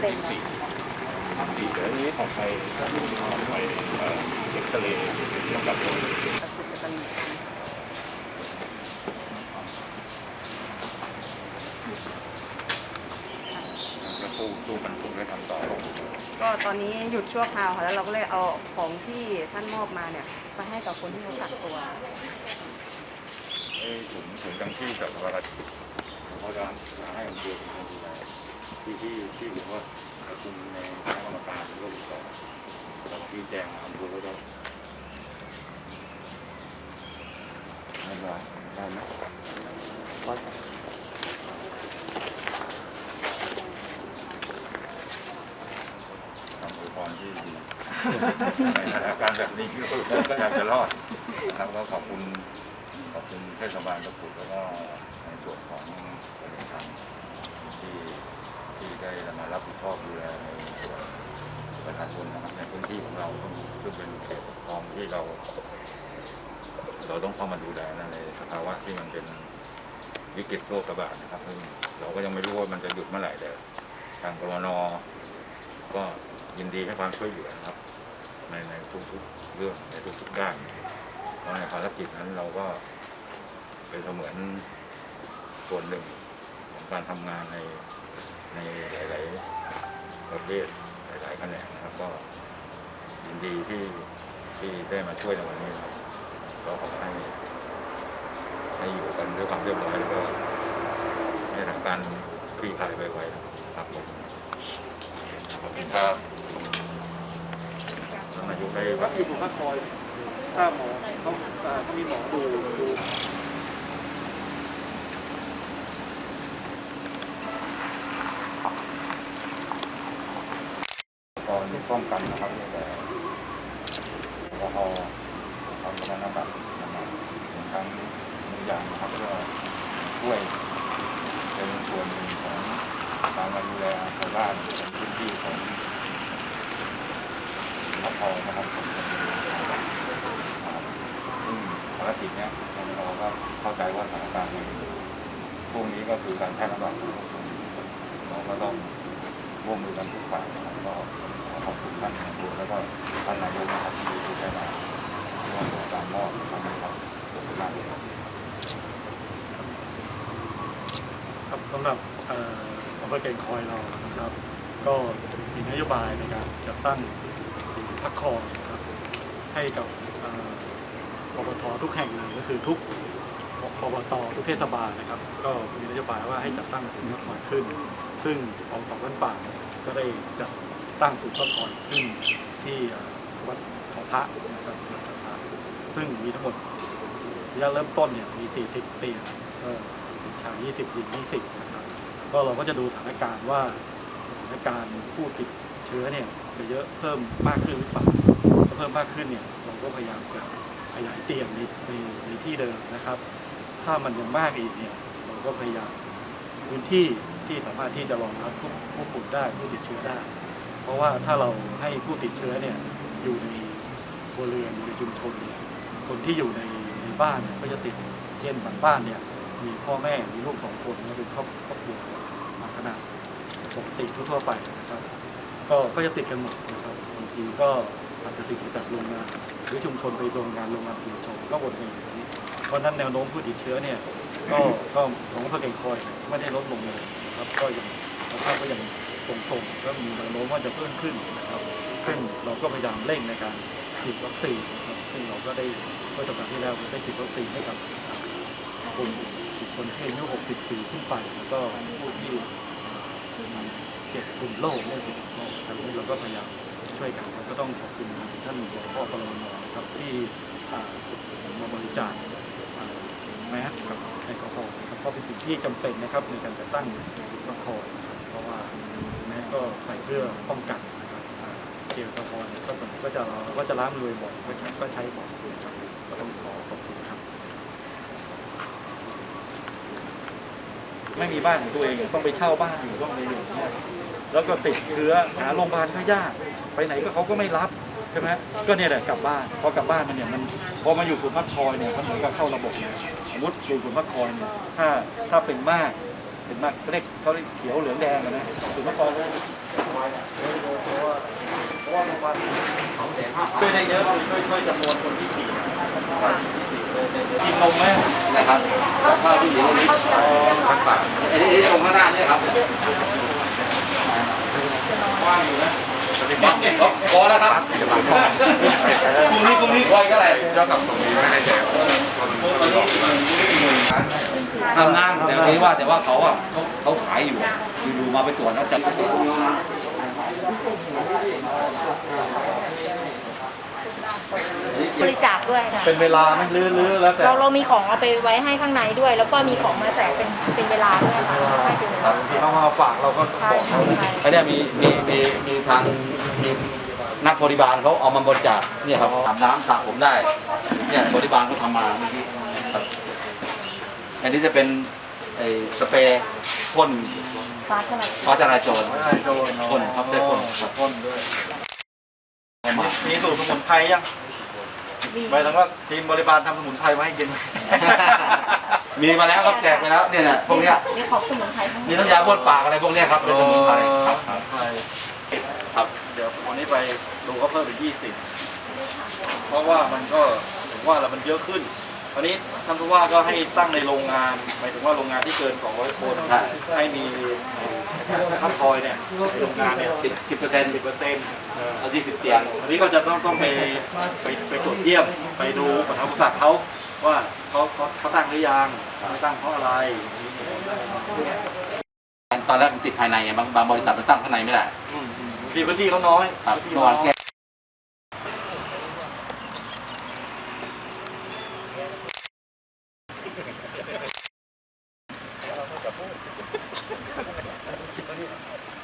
เต็มเลยสี่สี่เดี๋ยวนี้ของใครของใครเอ่อเอ็กซเรย์ต้องกับตัวตะกุดตะกรีแล้วตู้ตู้บรรทุกได้ทำต่อ ก็ตอนนี้หยุดชั่วคราวค่ะแล้วเราก็เลยเอาของที่ท่านมอบมาเนี่ยไปให้กับคนที่เขากักตัวไอ้ถุงถุงยังที่แบบเวลาเขาจะให้อำเภอเป็นคนดูแล ที่ที่ที่หรือว่าประชุมในคณะกรรมการร่วมต่อแล้วที่แจ้งอำเภอแล้วได้ไหมได้ไหมทำอุปกรณ์ที่ดีในสถานการณ์แบบนี้ก็อยากจะรอดนะครับก็ขอบคุณขอบคุณเทศบาลตะกุดแล้วก็ในส่วนของบริษัทที่ที่ได้มา รับผิดชอบดูแลในส่วนประชาชนนะครับในพื้นที่ของเราซึ่งเป็นเขตปกครองที่เรา เราต้องเข้ามาดูแลนะในสภาวะที่มันเป็นวิกฤตโรคระบาดนะครับซึ่งเราก็ยังไม่รู้ว่ามันจะหยุดเมื่อไหร่แต่ทางกรมนก็ยินดีให้ความช่วยเหลือนะครับ ในในทุกๆเรื่องในทุกๆด้านเพราะในภารกิจนั้นเราก็เป็นเสมือนส่วนหนึ่งของการทำงานใน ในหลายๆประเภทหลายๆแขนงนะครับก็ยินดีที่ที่ได้มาช่วยในวันนี้ครับก็ขอให้ให้อยู่กันด้วยความเรียบร้อยแล้วก็ให้ทางการคลี่คลายไวๆครับผมขอบคุณครับท่านนายกได้วัดที่ผมมาคอยถ้าหมอเขาเขามีหมอดูดู ก่ องกันนะครับแต่แอลกอฮอล์ทำการน้ำบัตรนะครับรวมทั้งมืออย่างนะครับเพื่อช่วยเป็นส่วนหนึ่งของการมาดูแลชาวบ้านในพื้นที่ของนครนะครับผมนะครับซึ่งภารกิจเนี้ยเราก็เข้าใจว่าสถานการณ์ในช่วงนี้ก็คือการแพร่ระบาดของโรคโควิดเราก็ต้อง ร่วมมือกันทุกฝ่ายนะครับก็ขอขอบคุณท่านนายกแล้วก็ท่านนายกนะครับที่ที่ได้มาร่วมในการมอบนะครับขอบคุณมากเลยครับครับสำหรับเอ่ออำเภอเก่งคอยเรานะครับ ก็มีนโยบายในการจัดตั้งพักคอยครับให้กับเอ่อปปททุกแห่งเลยก็คือทุก ปปตทุกเทศบาลนะครับ ก็มีนโยบายว่าให้จัดตั้งศูนย์พักคอยขึ้น ซึ่งอบตบ้านป่าก็ได้จัดตั้งศูนย์พักคอยขึ้นที่วัดเขาพระนะครับวัดขาพระซึ่งมีทั้งหมดระยะเริ่มต้นเนี่ยมี 40 เตียงก็ชาย 20หญิง20นะครับก็เราก็จะดูสถานการณ์ว่าสถานการณ์ผู้ติดเชื้อเนี่ยจะเยอะเพิ่มมากขึ้นหรือเปล่าถ้าเพิ่มมากขึ้นเนี่ยเราก็พยายามจะขยายเตียงในในในที่เดิมนะครับ ถ้ามันยังมากอีกเนี่ยเราก็พยายามพื้นที่ที่สามารถที่จะรองรับผู้ผู้ป่วยได้ผู้ติดเชื้อได้ เพราะว่าถ้าเราให้ผู้ติดเชื้อเนี่ยอยู่ในครัวเรือนในชุมชนเนี่ยคนที่อยู่ในในบ้านเนี่ยก็จะติดเช่นบางบ้านเนี่ยมีพ่อแม่มีลูกสองคนแล้วเป็นครอบครอบครัวมาขนาดปกติทั่วไปนะครับ ก็ก็จะติดกันหมดนะครับบางทีก็อาจจะติดจากโรงงานหรือชุมชนไปโรงงานโรงงานชุมชนก็วนเวียนอย่างนี้ เพราะฉะนั้นแนวโน้มผู้ติดเชื้อเนี่ยก็ก็ของอำเภอเก่งคอยไม่ได้ลดลงเลยครับก็ยังสภาพก็ยังทรงๆก็มีแนวโน้มว่าจะเพิ่มขึ้นนะครับซึ่งเราก็พยายามเร่งในการฉีดวัคซีนนะครับซึ่งเราก็ได้เมื่อสัปดาห์ที่แล้วเราได้ฉีดวัคซีนให้กับคนคนที่อายุ 60 ปีขึ้นไป แล้วก็ผู้ที่เจ็บกลุ่มโรคไม่เจ็บโรคครับเราก็พยายามช่วยกันแล้วก็ต้องขอบคุณท่านรองพ่อกรมนนะครับที่มาบริจาค อ่าแมสกับแอลกอฮอล์นะครับก็เป็นสิ่งที่จำเป็นนะครับในการจัดตั้งละครนะครับเพราะว่าแมสก็ใส่เพื่อป้องกันนะครับเจลแอลกอฮอล์เนี่ยก็จะก็จะเราก็จะล้างมือบ่อยก็ใช้ก็ใช้บ่อยนะครับก็ต้องขอขอบคุณครับ ไม่มีบ้านของตัวเองต้องไปเช่าบ้านอยู่ต้องไปอยู่เนี่ยแล้วก็ติดเชื้อหาโรงพยาบาลก็ยากไปไหนก็เขาก็ไม่รับใช่ไหมก็เนี่ยแหละกลับบ้านพอกลับบ้านมันเนี่ยมันพอมาอยู่ศูนย์พักคอยเนี่ยมันเหมือนกับเข้าระบบเนี่ย มมติอยู่ศูนย์พักคอยเนี่ยถ้าถ้าเป็นมากห็นมากสเน็กเขาเรียกเขียวเหลืองแดงอะนะสุนทรเลยช่วยได้เยอะคือช่วยช่วยจำนวนคนที่ฉีดกินนมไหมนะครับกับข้าวที่เหลือนี้พันบาทอันนี้อันนี้ตรงข้างหน้าเนี่ยครับว่างอยู่นะ พอแล้วครับกลุ่มนี้กลุ่มนี้คอยก็อะไรยอดสับสนนี้ไม่ได้แจกทำนั่งแต่นี้ว่าแต่ว่าเขาอะเขาเขาขายอยู่อยู่ๆมาไปตรวจแล้วจับ บริจาคด้วยค่ะเป็นเวลาไหม่ลื้อลื้อแล้วแต่เราเรามีของเอาไปไว้ให้ข้างในด้วย แล้วก็มีของมาแจกเป็นเป็นเวลาด้วยค่ะให้เป็นเวลาบางทีเขามาฝากเราก็ใช่บอกใช่เขาใช่ไอ้เนี่ยมีมีมีมีทางมีนักบริบาลเขาเอามาบริจาคเนี่ยครับอาบน้ำสระผมได้ เนี่ยบริบาลเขาทำมาเมื่อกี้ครับอันนี้จะเป็นไอ้สเปรย์พ่นฟ้าเท่าไหร่ ฟ้าจราจรไม่ได้โดนพ่นครับได้พ่นครับ พ่นด้วยเอา มามีสูตรสมุนไพรยังหมายถึงว่าทีมบริบาลทำสมุนไพรมาให้กิน มีมาแล้วครับแจกไปแล้วเนี่ยเนี่ยพวกเนี้ยนี่ของสมุนไพรทั้งหมมีดน้ำยาบ้วนปากอะไรพวกเนี้ยครับเป็นสมุนไพรครับครับไทยครับ เดี๋ยววันนี้ไปดูก็เพิ่มเป็นยี่สิบเพราะว่ามันก็ถึงว่าแล้วมันเยอะขึ้น วันนี้ท่านผู้ว่าก็ให้ตั้งในโรงงานหมายถึงว่าโรงงานที่เกิน 200 คนใช่ ให้มีพัดคอยเนี่ยในโรงงานเนี่ยสิบสิบเปอร์เซ็นต์สิบเปอร์เซ็นต์เอาที่สิบเตียงอันนี้ก็จะต้องต้องไปไปไปตรวจเยี่ยมไปดูปฐมศักดิ์เขาว่าเขาเขาเขาตั้งหรือยังเขาตั้งเพราะอะไร ตอนแรกมันติดภายในไงบางบางบริษัทมันตั้งข้างในไม่ได้ อืมอืมบางทีพื้นที่เขาน้อยครับพื้นที่เมื่อวานน้อยแก้ ありがとうございます。